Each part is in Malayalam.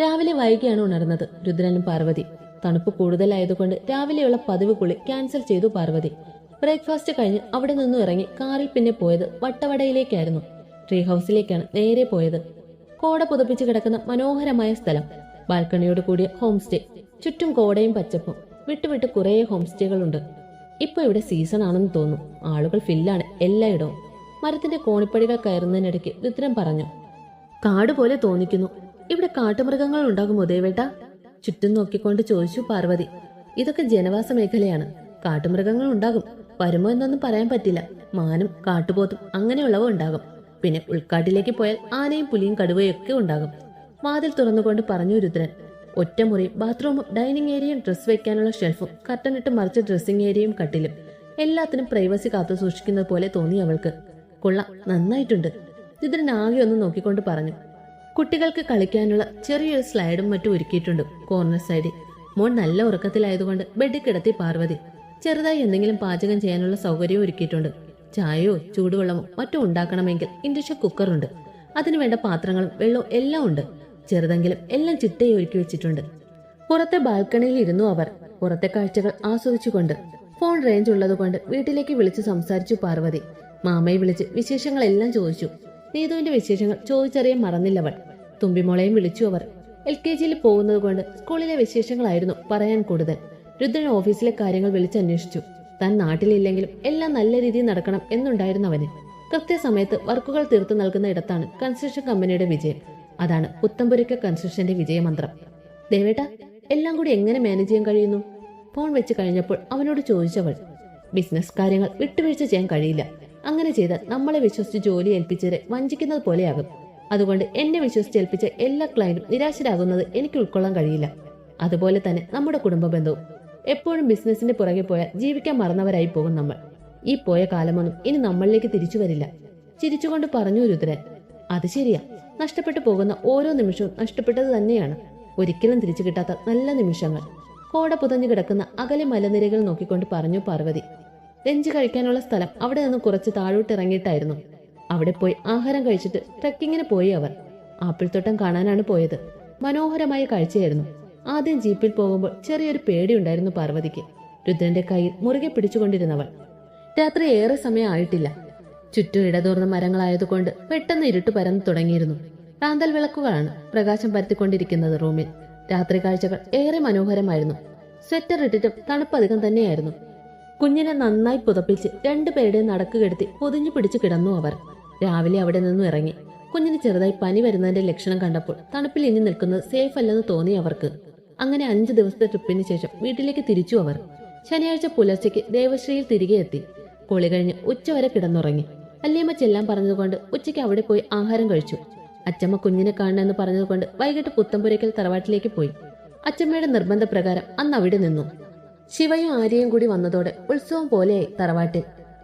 രാവിലെ വൈകിയാണ് ഉണർന്നത് രുദ്രനും പാർവതി. തണുപ്പ് കൂടുതലായതുകൊണ്ട് രാവിലെയുള്ള പതിവ് കുളി ക്യാൻസൽ ചെയ്തു പാർവതി. ബ്രേക്ക്ഫാസ്റ്റ് കഴിഞ്ഞ് അവിടെ നിന്നും ഇറങ്ങി കാറിൽ പിന്നെ പോയത് വട്ടവടയിലേക്കായിരുന്നു. ട്രീ ഹൗസിലേക്കാണ് നേരെ പോയത്. കോട പുതപ്പിച്ച് കിടക്കുന്ന മനോഹരമായ സ്ഥലം. ബാൽക്കണിയോട് കൂടിയ ഹോം സ്റ്റേ. ചുറ്റും കോടയും പച്ചപ്പും. വിട്ടുവിട്ട് കുറേ ഹോം സ്റ്റേകളുണ്ട്. ഇപ്പൊ ഇവിടെ സീസൺ ആണെന്ന് തോന്നുന്നു. ആളുകൾ ഫില്ലാണ് എല്ലായിടവും. മരത്തിന്റെ കോണിപ്പടികൾ കയറുന്നതിനിടയ്ക്ക് രുദ്രൻ പറഞ്ഞു കാട് പോലെ തോന്നിക്കുന്നു. ഇവിടെ കാട്ടുമൃഗങ്ങൾ ഉണ്ടാകുമോ ദേവേട്ട? ചുറ്റും നോക്കിക്കൊണ്ട് ചോദിച്ചു പാർവതി. ഇതൊക്കെ ജനവാസ മേഖലയാണ്. കാട്ടുമൃഗങ്ങൾ ഉണ്ടാകും. വരുമോ എന്നൊന്നും പറയാൻ പറ്റില്ല. മാനും കാട്ടുപോത്തും അങ്ങനെയുള്ളവ ഉണ്ടാകും. പിന്നെ ഉൾക്കാട്ടിലേക്ക് പോയാൽ ആനയും പുലിയും കടുവയൊക്കെ ഉണ്ടാകും. വാതിൽ തുറന്നുകൊണ്ട് പറഞ്ഞു രുദ്രൻ. ഒറ്റമുറിയും ബാത്റൂമും ഡൈനിങ് ഏരിയയും ഡ്രസ് വെക്കാനുള്ള ഷെൽഫും കർട്ടനിട്ട് മറിച്ച ഡ്രസ്സിംഗ് ഏരിയയും കട്ടിലും. എല്ലാത്തിനും പ്രൈവസി കാത്തു സൂക്ഷിക്കുന്നത് പോലെ തോന്നി അവൾക്ക്. കൊള്ള നന്നായിട്ടുണ്ട്. രുദ്രൻ ആകെ ഒന്ന് നോക്കിക്കൊണ്ട് പറഞ്ഞു. കുട്ടികൾക്ക് കളിക്കാനുള്ള ചെറിയൊരു സ്ലൈഡും മറ്റും ഒരുക്കിയിട്ടുണ്ട് കോർണർ സൈഡിൽ. മോൻ നല്ല ഉറക്കത്തിലായതുകൊണ്ട് ബെഡിൽ കിടത്തി പാർവതി. ചെറുതായി എന്തെങ്കിലും പാചകം ചെയ്യാനുള്ള സൗകര്യവും ഒരുക്കിയിട്ടുണ്ട്. ചായയോ ചൂടുവെള്ളമോ മറ്റോ ഉണ്ടാക്കണമെങ്കിൽ ഇൻഡക്ഷൻ കുക്കറുണ്ട് അതിനുവേണ്ട പാത്രങ്ങളും വെള്ളവും എല്ലാം ഉണ്ട്. ചെറുതെങ്കിലും എല്ലാം ചിട്ടയെ ഒരുക്കി വെച്ചിട്ടുണ്ട്. പുറത്തെ ബാൽക്കണിയിൽ ഇരുന്നു അവർ. പുറത്തെ കാഴ്ചകൾ ആസ്വദിച്ചുകൊണ്ട് ഫോൺ റേഞ്ച് ഉള്ളതുകൊണ്ട് വീട്ടിലേക്ക് വിളിച്ച് സംസാരിച്ചു പാർവതി. മാമയെ വിളിച്ച് വിശേഷങ്ങളെല്ലാം ചോദിച്ചു. നീതുവിന്റെ വിശേഷങ്ങൾ ചോദിച്ചറിയാൻ മറന്നില്ലവൾ തുമ്പിമോളെയും വിളിച്ചു അവർ. എൽ കെ ജിയിൽ പോകുന്നത് കൊണ്ട് സ്കൂളിലെ വിശേഷങ്ങളായിരുന്നു പറയാൻ കൂടുതൽ. രുദ്രൻ ഓഫീസിലെ കാര്യങ്ങൾ വിളിച്ചന്വേഷിച്ചു താൻ നാട്ടിലില്ലെങ്കിലും എല്ലാം നല്ല രീതിയിൽ നടക്കണം എന്നുണ്ടായിരുന്നു അവന്. കൃത്യസമയത്ത് വർക്കുകൾ തീർത്തു നൽകുന്ന ഇടത്താണ് കൺസ്ട്രക്ഷൻ കമ്പനിയുടെ വിജയം. അതാണ് പുത്തമ്പുരയ്ക്ക കൺസ്ട്രക്ഷന്റെ വിജയമന്ത്രം. ദേവേട്ട എല്ലാം കൂടി എങ്ങനെ മാനേജ് ചെയ്യാൻ കഴിയുന്നു? ഫോൺ വെച്ച് കഴിഞ്ഞപ്പോൾ അവനോട് ചോദിച്ചവൾ. ബിസിനസ് കാര്യങ്ങൾ വിട്ടുവീഴ്ച ചെയ്യാൻ കഴിയില്ല. അങ്ങനെ ചെയ്താൽ നമ്മളെ വിശ്വസിച്ച് ജോലി ഏൽപ്പിച്ചവരെ വഞ്ചിക്കുന്നത് പോലെയാകും. അതുകൊണ്ട് എന്നെ വിശ്വസിച്ച് ഏൽപ്പിച്ച എല്ലാ ക്ലയന്റും നിരാശരാകുന്നത് എനിക്ക് ഉൾക്കൊള്ളാൻ കഴിയില്ല. അതുപോലെ തന്നെ നമ്മുടെ കുടുംബ ബന്ധവും. എപ്പോഴും ബിസിനസിന്റെ പുറകെ പോയാൽ ജീവിക്കാൻ മറന്നവരായി പോകും നമ്മൾ. ഈ പോയ കാലമൊന്നും ഇനി നമ്മളിലേക്ക് തിരിച്ചു വരില്ല. ചിരിച്ചുകൊണ്ട് പറഞ്ഞു രുദ്രൻ അത് ശരിയാ. നഷ്ടപ്പെട്ടു പോകുന്ന ഓരോ നിമിഷവും നഷ്ടപ്പെട്ടത് തന്നെയാണ്. ഒരിക്കലും തിരിച്ചു കിട്ടാത്ത നല്ല നിമിഷങ്ങൾ. കോട പുതഞ്ഞു കിടക്കുന്ന അകലെ മലനിരകൾ നോക്കിക്കൊണ്ട് പറഞ്ഞു പാർവതി ലഞ്ച് കഴിക്കാനുള്ള സ്ഥലം അവിടെ നിന്ന് കുറച്ച് താഴോട്ട് ഇറങ്ങിയിട്ടായിരുന്നു. അവിടെ പോയി ആഹാരം കഴിച്ചിട്ട് ട്രക്കിങ്ങിന് പോയി അവർ. ആപ്പിൾത്തോട്ടം കാണാനാണ് പോയത്. മനോഹരമായ കാഴ്ചയായിരുന്നു. ആദ്യം ജീപ്പിൽ പോകുമ്പോൾ ചെറിയൊരു പേടിയുണ്ടായിരുന്നു പാർവതിക്ക്. രുദ്രന്റെ കയ്യിൽ മുറുകെ പിടിച്ചുകൊണ്ടിരുന്നവൾ. രാത്രി ഏറെ സമയം ആയിട്ടില്ല. ചുറ്റും ഇടതൂർന്ന മരങ്ങളായതുകൊണ്ട് പെട്ടെന്ന് ഇരുട്ട് പരന്നു തുടങ്ങിയിരുന്നു. കാന്തൽ വിളക്കുകളാണ് പ്രകാശം പരത്തിക്കൊണ്ടിരിക്കുന്നത് റൂമിൽ. രാത്രി കാഴ്ചകൾ ഏറെ മനോഹരമായിരുന്നു. സ്വെറ്റർ ഇട്ടിട്ടും തണുപ്പധികം തന്നെയായിരുന്നു. കുഞ്ഞിനെ നന്നായി പുതപ്പിച്ച് രണ്ടുപേരുടെ നടക്കു കെടുത്തി പൊതിഞ്ഞു പിടിച്ചു കിടന്നു അവർ. രാവിലെ അവിടെ നിന്നും ഇറങ്ങി. കുഞ്ഞിന് ചെറുതായി പനി വരുന്നതിന്റെ ലക്ഷണം കണ്ടപ്പോൾ തണുപ്പിൽ ഇനി നിൽക്കുന്നത് സേഫ് അല്ലെന്ന് തോന്നി അവർക്ക്. അങ്ങനെ അഞ്ചു ദിവസത്തെ ട്രിപ്പിന് ശേഷം വീട്ടിലേക്ക് തിരിച്ചു അവർ. ശനിയാഴ്ച പുലർച്ചയ്ക്ക് ദേവശ്രീയിൽ തിരികെ എത്തി. കുളി കഴിഞ്ഞ് ഉച്ചവരെ കിടന്നുറങ്ങി. അല്ലിയമ്മ ചെല്ലാൻ പറഞ്ഞതുകൊണ്ട് ഉച്ചയ്ക്ക് അവിടെ പോയി ആഹാരം കഴിച്ചു. അച്ചമ്മ കുഞ്ഞിനെ കാണണമെന്ന് പറഞ്ഞതുകൊണ്ട് വൈകിട്ട് പുത്തമ്പുരയ്ക്കൽ തറവാട്ടിലേക്ക് പോയി. അച്ചമ്മയുടെ നിർബന്ധപ്രകാരം അന്ന് അവിടെ നിന്നു. ശിവയും ആര്യയും കൂടി വന്നതോടെ ഉത്സവം പോലെയായി തറവാട്ടിൽ.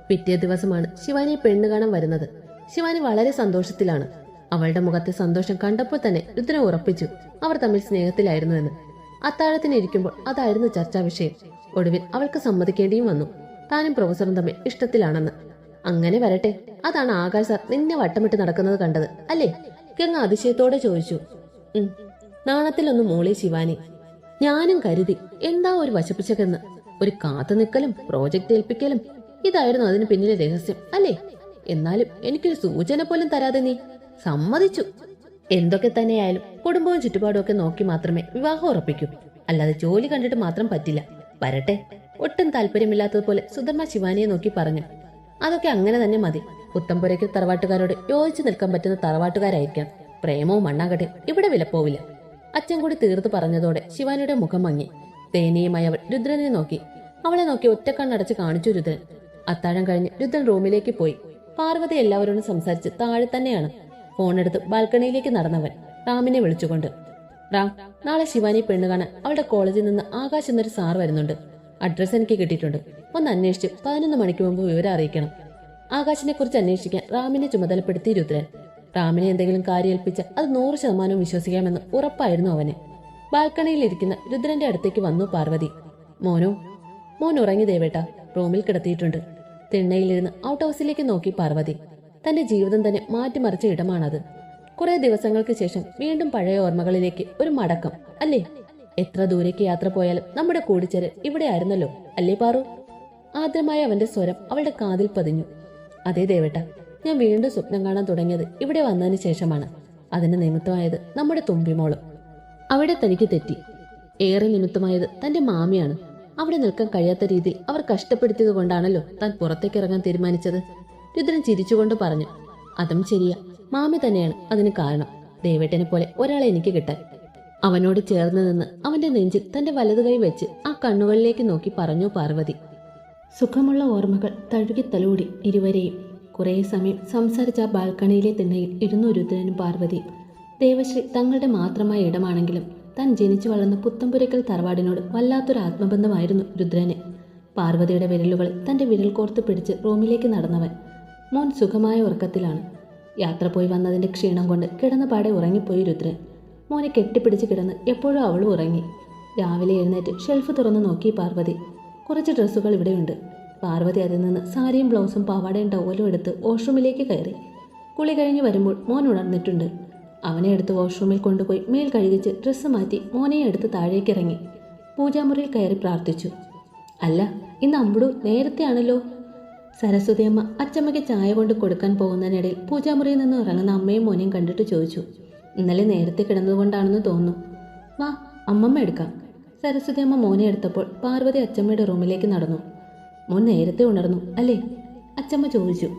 പിറ്റേ ദിവസമാണ് ശിവാനിയെ പെണ്ണ് കാണാൻ വരുന്നത്. ശിവാനി വളരെ സന്തോഷത്തിലാണ്. അവളുടെ മുഖത്തെ സന്തോഷം കണ്ടപ്പോൾ തന്നെ രുദ്രൻ ഉറപ്പിച്ചു അവർ തമ്മിൽ സ്നേഹത്തിലായിരുന്നു എന്ന് അത്താഴത്തിന് ഇരിക്കുമ്പോൾ അതായിരുന്നു ചർച്ചാ വിഷയം ഒടുവിൽ അവൾക്ക് സമ്മതിക്കേണ്ടിയും വന്നു. താനും പ്രൊഫസറും തമ്മിൽ ഇഷ്ടത്തിലാണെന്ന്. അങ്ങനെ വരട്ടെ. അതാണ് ആകാശ് സാർ നിന്നെ വട്ടമിട്ട് നടക്കുന്നത് കണ്ടത് അല്ലേ? ഗംഗ അതിശയത്തോടെ ചോദിച്ചു. നാണത്തിലൊന്ന് മൂളി ശിവാനി. ഞാനും കരുതി എന്താ ഒരു വശപ്പിച്ചക്കെന്ന്. ഒരു കാത്തു നിൽക്കലും പ്രോജക്റ്റ് ഏൽപ്പിക്കലും. ഇതായിരുന്നു അതിന് പിന്നിലെ രഹസ്യം അല്ലേ? എന്നാലും എനിക്കൊരു സൂചന പോലും തരാതെ നീ സമ്മതിച്ചു. എന്തൊക്കെ തന്നെയായാലും കുടുംബവും ചുറ്റുപാടും ഒക്കെ നോക്കി മാത്രമേ വിവാഹം ഉറപ്പിക്കൂ. അല്ലാതെ ജോലി കണ്ടിട്ട് മാത്രം പറ്റില്ല. വരട്ടെ. ഒട്ടും താല്പര്യമില്ലാത്തതുപോലെ സുധർമ്മ ശിവാനിയെ നോക്കി പറഞ്ഞു. അതൊക്കെ അങ്ങനെ തന്നെ മതി. പുത്തമ്പുരയ്ക്ക് തറവാട്ടുകാരോട് യോജിച്ചു നിൽക്കാൻ പറ്റുന്ന തറവാട്ടുകാരായിരിക്കാം. പ്രേമവും മണ്ണാകട്ടെ ഇവിടെ വിലപ്പോവില്ല. അച്ഛൻ കൂടി തീർത്ത് പറഞ്ഞതോടെ ശിവാനിയുടെ മുഖം മങ്ങി. ദയനീയമായി അവൾ രുദ്രനെ നോക്കി. അവളെ നോക്കി ഒറ്റ കണ്ണടച്ച് കാണിച്ചു രുദ്രൻ. അത്താഴം കഴിഞ്ഞ് രുദ്രൻ റൂമിലേക്ക് പോയി. പാർവതി എല്ലാവരോടും സംസാരിച്ച് താഴെ തന്നെയാണ്. ഫോണെടുത്ത് ബാൽക്കണിയിലേക്ക് നടന്നവൻ റാമിനെ വിളിച്ചുകൊണ്ട് റാം നാളെ ശിവാനി പെണ്ണ് കാണാൻ അവളുടെ കോളേജിൽ നിന്ന് ആകാശ് എന്നൊരു സാർ വരുന്നുണ്ട്. അഡ്രസ് എനിക്ക് കിട്ടിയിട്ടുണ്ട്. ഒന്ന് അന്വേഷിച്ച് പതിനൊന്ന് മണിക്ക് മുമ്പ് വിവരം അറിയിക്കണം. ആകാശിനെ കുറിച്ച് അന്വേഷിക്കാൻ റാമിനെ ചുമതലപ്പെടുത്തി രുദ്രൻ. റാമിനെ എന്തെങ്കിലും കാര്യം ഏൽപ്പിച്ച അത് നൂറ് ശതമാനം വിശ്വസിക്കാമെന്ന് ഉറപ്പായിരുന്നു അവന്. ബാൽക്കണിയിൽ ഇരിക്കുന്ന രുദ്രന്റെ അടുത്തേക്ക് വന്നു പാർവതി. മോനു മോൻ ഉറങ്ങി ദേവേട്ട റൂമിൽ കിടത്തിയിട്ടുണ്ട്. തിണ്ണയിലിരുന്ന് ഔട്ട് ഹൗസിലേക്ക് നോക്കി പാർവതി. തന്റെ ജീവിതം തന്നെ മാറ്റിമറിച്ച ഇടമാണത്. കുറെ ദിവസങ്ങൾക്ക് ശേഷം വീണ്ടും പഴയ ഓർമ്മകളിലേക്ക് ഒരു മടക്കം. അല്ലേ? എത്ര ദൂരേക്ക് യാത്ര പോയാലും നമ്മുടെ കൂടിച്ചേര് ഇവിടെ ആയിരുന്നല്ലോ. അല്ലേ പാറു? ആദ്യമായി അവന്റെ സ്വരം അവളുടെ കാതിൽ പതിഞ്ഞു. അതേ ദേവേട്ട ഞാൻ വീണ്ടും സ്വപ്നം കാണാൻ തുടങ്ങിയത് ഇവിടെ വന്നതിന് ശേഷമാണ്. അതിന് നിമിത്തമായത് നമ്മുടെ തുമ്പിമോളും. അവിടെ തനിക്ക് തെറ്റി. ഏറെ നിമിത്തമായത് തന്റെ മാമിയാണ്. അവിടെ നിൽക്കാൻ കഴിയാത്ത രീതിയിൽ അവർ കഷ്ടപ്പെടുത്തിയത് കൊണ്ടാണല്ലോ താൻ പുറത്തേക്ക് ഇറങ്ങാൻ തീരുമാനിച്ചത്. രുദ്രൻ ചിരിച്ചുകൊണ്ട് പറഞ്ഞു അതും ശരിയാ. മാമി തന്നെയാണ് അതിന് കാരണം. ദേവേട്ടനെ പോലെ ഒരാളെ എനിക്ക് കിട്ടാൻ. അവനോട് ചേർന്ന് നിന്ന് അവന്റെ നെഞ്ചിൽ തന്റെ വലതു കൈ വെച്ച് ആ കണ്ണുകളിലേക്ക് നോക്കി പറഞ്ഞു പാർവതി. സുഖമുള്ള ഓർമ്മകൾ തഴുകി തലോടി ഇരുവരെയും കുറേ സമയം സംസാരിച്ച ബാൽക്കണിയിലെ തിണ്ണയിൽ ഇരുന്നു രുദ്രനും പാർവതി. ദേവശ്രീ തങ്ങളുടെ മാത്രമായ ഇടമാണെങ്കിലും താൻ ജനിച്ചു വളർന്ന പുത്തമ്പുരക്കൽ തറവാടിനോട് വല്ലാത്തൊരു ആത്മബന്ധമായിരുന്നു രുദ്രന്. പാർവതിയുടെ വിരലുകളിൽ തന്റെ വിരൽ കോർത്ത് പിടിച്ച് റൂമിലേക്ക് നടന്നവൻ മോൻ സുഖമായ ഉറക്കത്തിലാണ്. യാത്ര പോയി വന്നതിന്റെ ക്ഷീണം കൊണ്ട് കിടന്ന പാടെ ഉറങ്ങിപ്പോയി രുദ്രൻ. മോനെ കെട്ടിപ്പിടിച്ച് കിടന്ന് എപ്പോഴും അവളും ഉറങ്ങി. രാവിലെ എഴുന്നേറ്റ് ഷെൽഫ് തുറന്ന് നോക്കി പാർവതി. കുറച്ച് ഡ്രസ്സുകൾ ഇവിടെയുണ്ട്. പാർവതി അതിൽ നിന്ന് സാരിയും ബ്ലൗസും പാവാടയും ടവലും എടുത്ത് വാഷ്റൂമിലേക്ക് കയറി. കുളി കഴിഞ്ഞ് വരുമ്പോൾ മോൻ ഉണർന്നിട്ടുണ്ട്. അവനെ എടുത്ത് വാഷ്റൂമിൽ കൊണ്ടുപോയി മേൽ കഴുകിച്ച് ഡ്രസ്സ് മാറ്റി മോനെ എടുത്ത് താഴേക്ക് ഇറങ്ങി. പൂജാമുറിയിൽ കയറി പ്രാർത്ഥിച്ചു. അല്ല ഇന്ന് അമ്പുടു നേരത്തെയാണല്ലോ സരസ്വതി അമ്മ അച്ചമ്മയ്ക്ക് ചായ കൊണ്ട് കൊടുക്കാൻ പോകുന്നതിനിടയിൽ പൂജാമുറിയിൽ നിന്ന് ഇറങ്ങുന്ന അമ്മയും മോനെയും കണ്ടിട്ട് ചോദിച്ചു. ഇന്നലെ നേരത്തെ കിടന്നതുകൊണ്ടാണെന്ന് തോന്നുന്നു. വാ അമ്മമ്മ എടുക്കാം. സരസ്വതിയമ്മ മോനെ എടുത്തപ്പോൾ പാർവതി അച്ചമ്മയുടെ റൂമിലേക്ക് നടന്നു. മോൻ നേരത്തെ ഉണർന്നു. അല്ലേ? അച്ചമ്മ ചോദിച്ചു.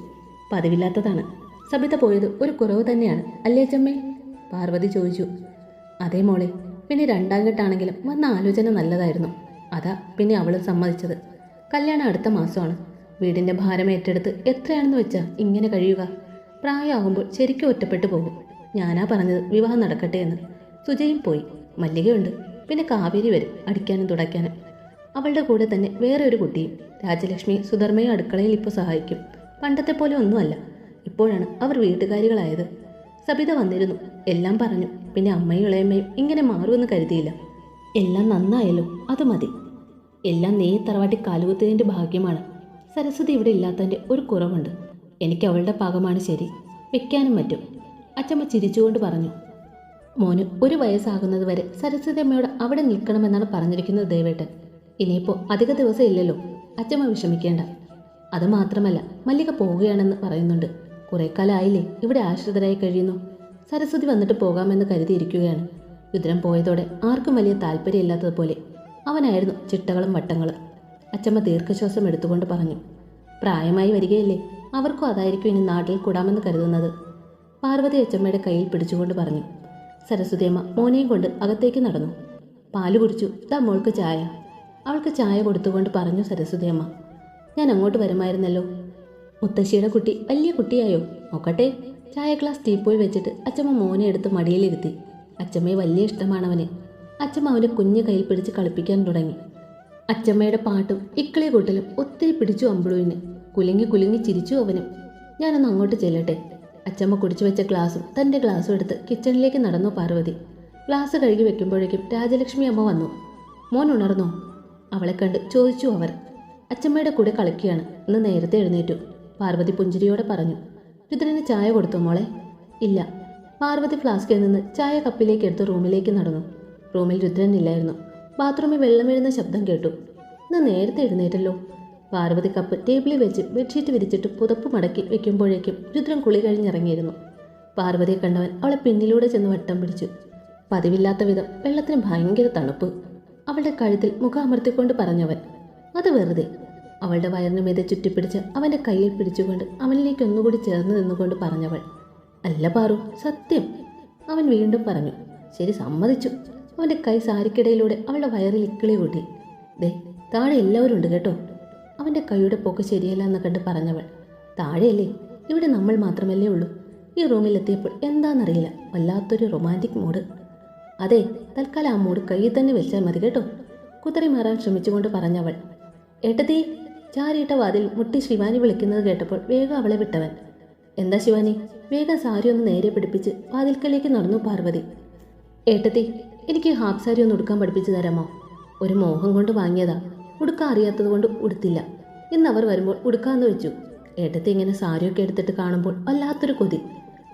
പതിവില്ലാത്തതാണ്. സബിത പോയത് ഒരു കുറവ് തന്നെയാണ്. അല്ലേ അച്ചമ്മേ? പാർവതി ചോദിച്ചു. അതേ മോളെ പിന്നെ രണ്ടാം ഘട്ടാണെങ്കിലും വന്ന ആലോചന നല്ലതായിരുന്നു. അതാ പിന്നെ അവൾ സമ്മതിച്ചത്. കല്യാണം അടുത്ത മാസമാണ്. വീടിന്റെ ഭാരം ഏറ്റെടുത്ത് എത്രയാണെന്ന് വെച്ചാൽ ഇങ്ങനെ കഴിയുക. പ്രായമാകുമ്പോൾ ശരിക്കും ഒറ്റപ്പെട്ടു പോകും. ഞാനാ പറഞ്ഞത് വിവാഹം നടക്കട്ടെ എന്ന്. സുജയും പോയി. മല്ലികയുണ്ട്. പിന്നെ കാവേരി വരും അടിക്കാനും തുടയ്ക്കാനും. അവളുടെ കൂടെ തന്നെ വേറെ ഒരു കുട്ടിയും രാജലക്ഷ്മി സുധർമ്മയെ അടുക്കളയിൽ ഇപ്പോൾ സഹായിക്കും. പണ്ടത്തെ പോലെ ഒന്നുമല്ല. ഇപ്പോഴാണ് അവർ വീട്ടുകാരികളായത്. സബിത വന്നിരുന്നു. എല്ലാം പറഞ്ഞു. പിന്നെ അമ്മയും ഇളയമ്മയും ഇങ്ങനെ മാറുമെന്ന് കരുതിയില്ല. എല്ലാം നന്നായല്ലോ. അത് മതി. എല്ലാം നീ തറവാട്ടി കാലുകുത്തതിന്റെ ഭാഗ്യമാണ്. സരസ്വതി ഇവിടെ ഇല്ലാത്തതിന്റെ ഒരു കുറവുണ്ട്. എനിക്ക് അവളുടെ പാകമാണ് ശരി. വെക്കാനും പറ്റും. അച്ചമ്മ ചിരിച്ചുകൊണ്ട് പറഞ്ഞു. മോന് ഒരു വയസ്സാകുന്നത് വരെ സരസ്വതി അമ്മയോട് അവിടെ നിൽക്കണമെന്നാണ് പറഞ്ഞിരിക്കുന്നത് ദേവേട്ടൻ. ഇനിയിപ്പോൾ അധിക ദിവസം ഇല്ലല്ലോ. അച്ഛമ്മ വിഷമിക്കേണ്ട. അത് മാത്രമല്ല മല്ലിക പോവുകയാണെന്ന് പറയുന്നുണ്ട്. കുറെ കാലമായില്ലേ ഇവിടെ ആശ്രിതരായി കഴിയുന്നു. സരസ്വതി വന്നിട്ട് പോകാമെന്ന് കരുതിയിരിക്കുകയാണ്. രുദ്രം പോയതോടെ ആർക്കും വലിയ താല്പര്യമില്ലാത്തതുപോലെ അവനായിരുന്നു ചിട്ടകളും വട്ടങ്ങളും. അച്ചമ്മ ദീർഘശ്വാസം എടുത്തുകൊണ്ട് പറഞ്ഞു പ്രായമായി വരികയല്ലേ. അവർക്കും അതായിരിക്കും ഇനി നാട്ടിൽ കൂടാമെന്ന് കരുതുന്നത്. പാർവതി അച്ചമ്മയുടെ കയ്യിൽ പിടിച്ചുകൊണ്ട് പറഞ്ഞു സരസ്വതി അമ്മ മോനെയും കൊണ്ട് അകത്തേക്ക് നടന്നു. പാൽ കുടിച്ചു. ദാ മോൾക്ക് ചായ. അവൾക്ക് ചായ കൊടുത്തുകൊണ്ട് പറഞ്ഞു സരസ്വതിയമ്മ ഞാൻ അങ്ങോട്ട് വരുമായിരുന്നല്ലോ. മുത്തശ്ശിയുടെ കുട്ടി വലിയ കുട്ടിയായോ? നോക്കട്ടെ. ചായ ഗ്ലാസ് ടീപ്പോയി വെച്ചിട്ട് അച്ചമ്മ മോനെ എടുത്ത് മടിയിലിരുത്തി. അച്ചമ്മയെ വലിയ ഇഷ്ടമാണ് അവന്. അച്ചമ്മ അവനെ കുഞ്ഞ് കയ്യിൽ പിടിച്ച് കളിപ്പിക്കാൻ തുടങ്ങി. അച്ചമ്മയുടെ പാട്ടും ഇക്കിളി കൂട്ടലും ഒത്തിരി പിടിച്ചു അമ്പുളുവിന്. കുലുങ്ങി കുലുങ്ങി ചിരിച്ചു അവനും. ഞാനൊന്ന് അങ്ങോട്ട് ചെല്ലട്ടെ. അച്ചമ്മ കുടിച്ചു വെച്ച ഗ്ലാസും തന്റെ ഗ്ലാസും എടുത്ത് കിച്ചണിലേക്ക് നടന്നു പാർവതി. ഗ്ലാസ് കഴുകി വെക്കുമ്പോഴേക്കും രാജലക്ഷ്മി അമ്മ വന്നു. മോൻ ഉണർന്നോ? അവളെ കണ്ട്. ചോദിച്ചു അവർ. അച്ചമ്മയുടെ കൂടെ കളിക്കുകയാണ്. ഇന്ന് നേരത്തെ എഴുന്നേറ്റു. പാർവതി പുഞ്ചിരിയോടെ പറഞ്ഞു. രുദ്രന് ചായ കൊടുത്തോ മോളെ? ഇല്ല. പാർവതി ഫ്ലാസ്കിൽ നിന്ന് ചായ കപ്പിലേക്ക് എടുത്ത് റൂമിലേക്ക് നടന്നു. റൂമിൽ രുദ്രൻ ഇല്ലായിരുന്നു. ബാത്റൂമിൽ വെള്ളം വീഴുന്ന ശബ്ദം കേട്ടു. ഇന്ന് നേരത്തെ എഴുന്നേറ്റല്ലോ. പാർവതി കപ്പ് ടേബിളിൽ വെച്ച് ബെഡ്ഷീറ്റ് വിരിച്ചിട്ട് പുതപ്പ് മടക്കി വെക്കുമ്പോഴേക്കും രുദ്രൻ കുളി കഴിഞ്ഞിറങ്ങിയിരുന്നു. പാർവതിയെ കണ്ടവൻ അവളെ പിന്നിലൂടെ ചെന്ന് വട്ടം പിടിച്ചു. പതിവില്ലാത്ത വിധം വെള്ളത്തിന് ഭയങ്കര തണുപ്പ്. അവളുടെ കഴുത്തിൽ മുഖമർത്തിക്കൊണ്ട് പറഞ്ഞവൻ അത് വെറുതെ. അവളുടെ വയറിനു മീതെ ചുറ്റിപ്പിടിച്ച് അവന്റെ കയ്യിൽ പിടിച്ചുകൊണ്ട് അവനിലേക്ക് ഒന്നുകൂടി ചേർന്ന് നിന്നുകൊണ്ട് പറഞ്ഞവൾ അല്ല പാറു സത്യം. അവൻ വീണ്ടും പറഞ്ഞു ശരി സമ്മതിച്ചു. അവന്റെ കൈ സാരിക്കിടയിലൂടെ അവളുടെ വയറിൽ ഇക്കിളി കൂട്ടി ദേ താഴെ എല്ലാവരും ഉണ്ട് കേട്ടോ. അവന്റെ കൈയുടെ പോക്ക് ശരിയല്ല എന്ന് കണ്ട് പറഞ്ഞവൾ താഴെയല്ലേ? ഇവിടെ നമ്മൾ മാത്രമല്ലേ ഉള്ളൂ. ഈ റൂമിലെത്തിയപ്പോൾ എന്താണെന്നറിയില്ല വല്ലാത്തൊരു റൊമാന്റിക് മൂഡ്. അതെ തൽക്കാലം അമ്മോട് കയ്യിൽ തന്നെ വെച്ചാൽ മതി കേട്ടോ. കുത്തറി മാറാൻ ശ്രമിച്ചുകൊണ്ട് പറഞ്ഞവൾ. ഏട്ടത്തി ചാരിയിട്ട വാതിൽ മുട്ടി ശിവാനി വിളിക്കുന്നത് കേട്ടപ്പോൾ വേഗം അവളെ വിട്ടവൻ. എന്താ ശിവാനി? വേഗം സാരി ഒന്ന് നേരെ പിടിപ്പിച്ച് വാതിൽക്കലേക്ക് നടന്നു പാർവതി. ഏട്ടത്തി എനിക്ക് ഹാഫ് സാരി ഒന്ന് ഉടുക്കാൻ പഠിപ്പിച്ചു തരാമോ? ഒരു മോഹം കൊണ്ട് വാങ്ങിയതാ. ഉടുക്കാൻ അറിയാത്തത് കൊണ്ട് ഉടുത്തില്ല. ഇന്ന് അവർ വരുമ്പോൾ ഉടുക്കാന്ന് വെച്ചു. ഏട്ടത്തി ഇങ്ങനെ സാരിയൊക്കെ എടുത്തിട്ട് കാണുമ്പോൾ വല്ലാത്തൊരു കൊതി.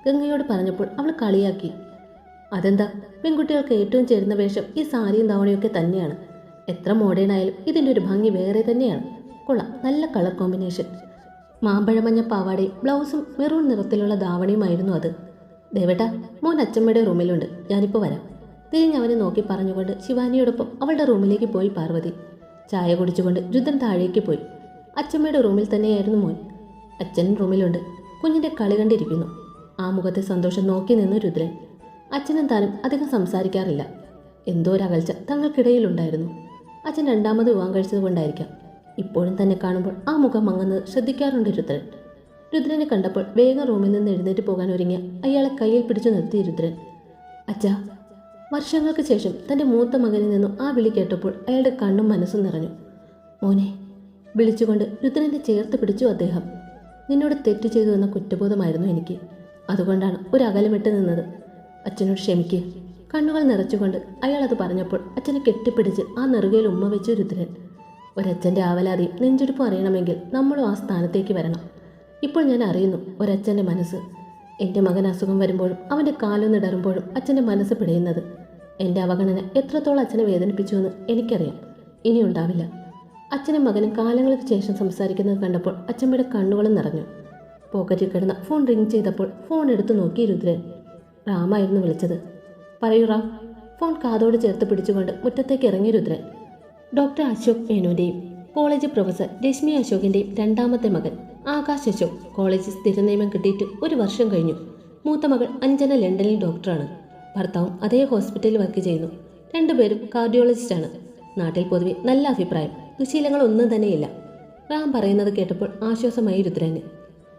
ഗംഗയോട് പറഞ്ഞപ്പോൾ അവൾ കളിയാക്കി. അതെന്താ? പെൺകുട്ടികൾക്ക് ഏറ്റവും ചേരുന്ന വേഷം ഈ സാരിയും ധാവണിയൊക്കെ തന്നെയാണ്. എത്ര മോഡേൺ ആയാലും ഇതിന്റെ ഒരു ഭംഗി വേറെ തന്നെയാണ്. കൊള്ളാം നല്ല കളർ കോമ്പിനേഷൻ. മാമ്പഴമഞ്ഞ പാവാടയും ബ്ലൗസും മെറൂൺ നിറത്തിലുള്ള ധാവണിയുമായിരുന്നു അത്. ദേവട്ട മോൻ അച്ചമ്മയുടെ റൂമിലുണ്ട്. ഞാനിപ്പോൾ വരാം. തിരിഞ്ഞവനെ നോക്കി പറഞ്ഞുകൊണ്ട് ശിവാനിയോടൊപ്പം അവളുടെ റൂമിലേക്ക് പോയി പാർവതി. ചായ കുടിച്ചുകൊണ്ട് രുദ്രൻ താഴേക്ക് പോയി. അച്ചമ്മയുടെ റൂമിൽ തന്നെയായിരുന്നു മോൻ. അച്ഛൻ റൂമിലുണ്ട്. കുഞ്ഞിന്റെ കളി കണ്ടിരിക്കുന്നു. ആ മുഖത്തെ സന്തോഷം നോക്കി നിന്നു രുദ്രൻ. അച്ഛനും താനും അധികം സംസാരിക്കാറില്ല. എന്തോ ഒരു അകൽച്ച തങ്ങൾക്കിടയിലുണ്ടായിരുന്നു. അച്ഛൻ രണ്ടാമത് വിവാഹം കഴിച്ചത് കൊണ്ടായിരിക്കാം. ഇപ്പോഴും തന്നെ കാണുമ്പോൾ ആ മുഖം മങ്ങുന്നത് ശ്രദ്ധിക്കാറുണ്ട് രുദ്രൻ. രുദ്രനെ കണ്ടപ്പോൾ വേഗം റൂമിൽ നിന്ന് എഴുന്നേറ്റ് പോകാൻ ഒരുങ്ങിയ അയാളെ കയ്യിൽ പിടിച്ചു നിർത്തി രുദ്രൻ. അച്ഛാ. വർഷങ്ങൾക്ക് ശേഷം തന്റെ മൂത്ത മകനിൽ നിന്നും ആ വിളി കേട്ടപ്പോൾ അയാളുടെ കണ്ണും മനസ്സും നിറഞ്ഞു. മോനെ വിളിച്ചുകൊണ്ട് രുദ്രനെ ചേർത്ത് പിടിച്ചു അദ്ദേഹം. നിന്നോട് തെറ്റ് ചെയ്തു എന്ന കുറ്റബോധമായിരുന്നു എനിക്ക്. അതുകൊണ്ടാണ് ഒരു നിന്നത്. അച്ഛനോട് ക്ഷമിക്കുക കണ്ണുകൾ നിറച്ചുകൊണ്ട് അയാൾ അത് പറഞ്ഞപ്പോൾ അച്ഛനെ കെട്ടിപ്പിടിച്ച് ആ നെറുകയിൽ ഉമ്മ വെച്ചു രുദ്രൻ ഒരച്ഛന്റെ ആവലാതെയും നെഞ്ചെടുപ്പും അറിയണമെങ്കിൽ നമ്മളും ആ സ്ഥാനത്തേക്ക് വരണം. ഇപ്പോൾ ഞാൻ അറിയുന്നു ഒരച്ഛന്റെ മനസ്സ്. എന്റെ മകൻ അസുഖം വരുമ്പോഴും അവന്റെ കാലൊന്നിടറുമ്പോഴും അച്ഛന്റെ മനസ്സ് പിടയുന്നത്. എന്റെ അവഗണന എത്രത്തോളം അച്ഛനെ വേദനിപ്പിച്ചുവെന്ന് എനിക്കറിയാം. ഇനി ഉണ്ടാവില്ല. അച്ഛനും മകനും കാലങ്ങൾക്ക് ശേഷം സംസാരിക്കുന്നത് കണ്ടപ്പോൾ അച്ഛമ്മയുടെ കണ്ണുകളും നിറഞ്ഞു. പോക്കറ്റിൽ കിടന്ന ഫോൺ റിങ് ചെയ്തപ്പോൾ ഫോൺ എടുത്തു നോക്കി രുദ്രൻ റാമായിരുന്നു വിളിച്ചത്. പറയൂ റാം. ഫോൺ കാതോട് ചേർത്ത് പിടിച്ചുകൊണ്ട് മുറ്റത്തേക്ക് ഇറങ്ങി രുദ്രൻ. ഡോക്ടർ അശോക് മേനോന്റെയും കോളേജ് പ്രൊഫസർ രശ്മി അശോകിന്റെയും രണ്ടാമത്തെ മകൻ ആകാശ് അശോക് കോളേജ് സ്ഥിര നിയമം കിട്ടിയിട്ട് ഒരു വർഷം കഴിഞ്ഞു. മൂത്ത മകൾ അഞ്ജന ലണ്ടനിൽ ഡോക്ടറാണ്. ഭർത്താവും അതേ ഹോസ്പിറ്റലിൽ വർക്ക് ചെയ്യുന്നു. രണ്ടുപേരും കാർഡിയോളജിസ്റ്റാണ് നാട്ടിൽ പൊതുവെ നല്ല അഭിപ്രായം. ദുശീലങ്ങളൊന്നും തന്നെയില്ല. റാം പറയുന്നത് കേട്ടപ്പോൾ ആശ്വാസമായി രുദ്രന്.